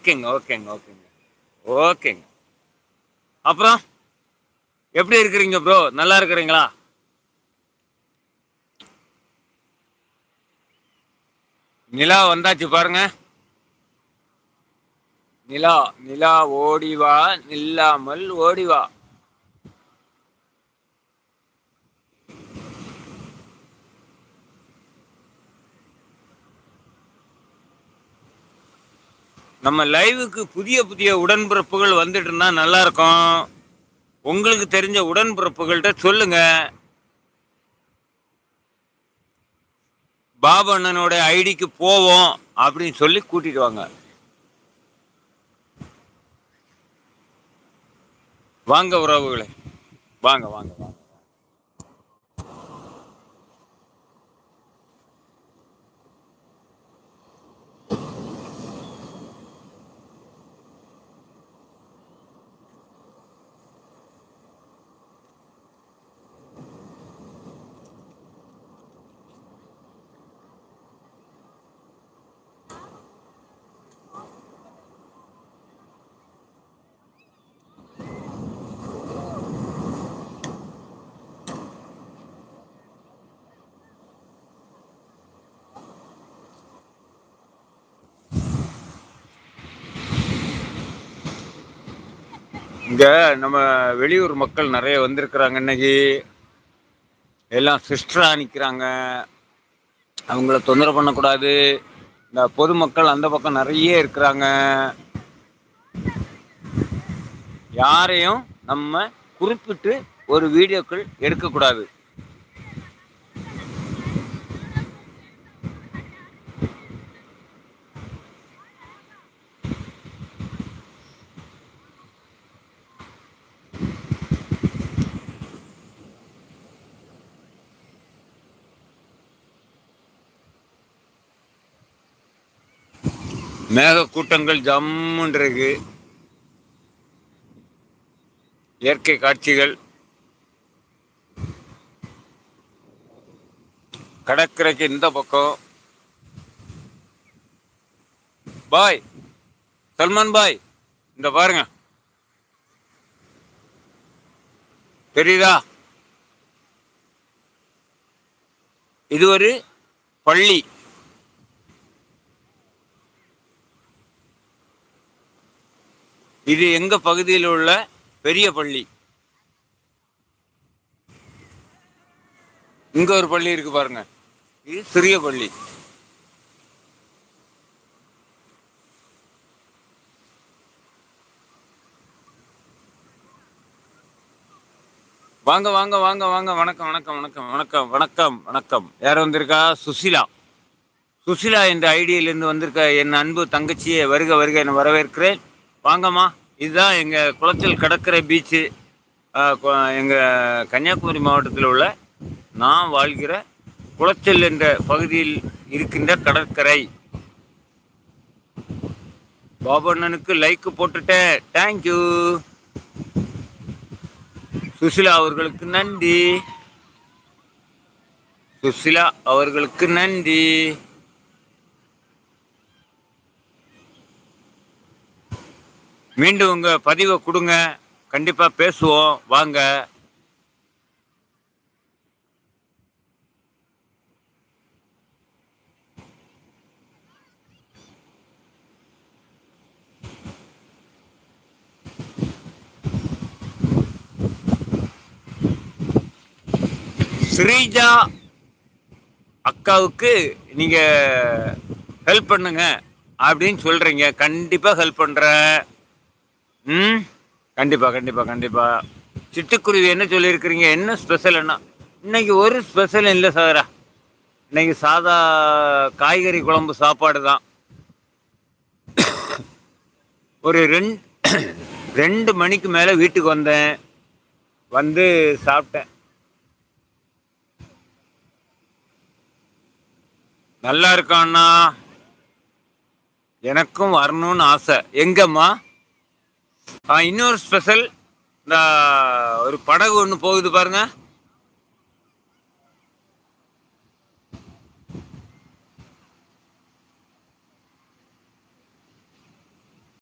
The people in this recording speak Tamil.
ஓகேங்க ஓகேங்க ஓகேங்க. ஓகேங்க. அப்புறம் எப்படி இருக்கிறீங்க ப்ரோ நல்லா இருக்கிறீங்களா? நிலா வந்தாச்சு பாருங்க. நிலா நிலா ஓடிவா நில்லாமல் ஓடிவா நம்ம லைவுக்கு புதிய புதிய உடன்பிறப்புகள் வந்துட்டு இருந்தா நல்லா இருக்கும் உங்களுக்கு தெரிஞ்ச உடன்பிறப்புகள்கிட்ட சொல்லுங்க. பாபு அண்ணனோட ஐடிக்கு போவோம் அப்படின்னு சொல்லி கூட்டிட்டு வாங்க. வாங்க உறவுகளை. வாங்க வாங்க வாங்க. இங்க நம்ம வெளியூர் மக்கள் நிறைய வந்திருக்கிறாங்க. இன்னைக்கு எல்லாம் சிஸ்டரா நிற்கிறாங்க அவங்கள தொந்தரவு பண்ணக்கூடாது. இந்த பொதுமக்கள் அந்த பக்கம் நிறைய இருக்கிறாங்க. யாரையும் நம்ம குறிப்பிட்டு ஒரு வீடியோக்கள் எடுக்கக்கூடாது. மேக கூட்டங்கள் ஜம்முன் இருக்கு இயற்கை காட்சிகள். கடற்கரைக்கு இந்த பக்கம். பாய். சல்மான் பாய் இந்த பாருங்க. தெரியுதா? இது ஒரு பள்ளி. இது எங்க பகுதியில் உள்ள பெரிய பள்ளி. இங்க ஒரு பள்ளி இருக்கு பாருங்க. இது சிறிய பள்ளி. வாங்க வாங்க வாங்க வாங்க. வணக்கம் வணக்கம் வணக்கம் வணக்கம் வணக்கம் வணக்கம். யார் வந்திருக்கா? சுசிலா. சுசிலா என்ற ஐடியிலிருந்து வந்திருக்க என் அன்பு தங்கச்சியை வருக வருக என வரவேற்கிறேன். வாங்கம்மா. இதுதான் எங்கள் குளச்சல் கடற்கரை பீச்சு எங்கள் கன்னியாகுமரி மாவட்டத்தில் உள்ள நான் வாழ்கிற குளச்சல் என்ற பகுதியில் இருக்கின்ற கடற்கரை. பாபண்ணனுக்கு லைக் போட்டுட்டேன். தேங்க்யூ சுசிலா அவர்களுக்கு நன்றி. சுசிலா அவர்களுக்கு நன்றி. மீண்டும் உங்க பதிவை கொடுங்க. கண்டிப்பா பேசுவோம். வாங்க. ஸ்ரீஜா அக்காவுக்கு நீங்க ஹெல்ப் பண்ணுங்க அப்படின்னு சொல்றீங்க. கண்டிப்பா ஹெல்ப் பண்றேன். ம்? கண்டிப்பாக கண்டிப்பாக கண்டிப்பாக சிட்டுக்குருவி என்ன சொல்லியிருக்கிறீங்க? என்ன ஸ்பெஷல் இன்னைக்கு ஒரு ஸ்பெஷல் இல்லை சாரா. இன்னைக்கு சாதா காய்கறி குழம்பு சாப்பாடு தான். ஒரு ரெண்டு ரெண்டு மணிக்கு மேலே வீட்டுக்கு வந்தேன். வந்து சாப்பிட்டேன். நல்லா இருக்கான்னா எனக்கும் வரணும்னு ஆசை. எங்கம்மா? இன்னொரு ஸ்பெஷல் இந்த ஒரு படகு ஒன்று போகுது பாருங்க.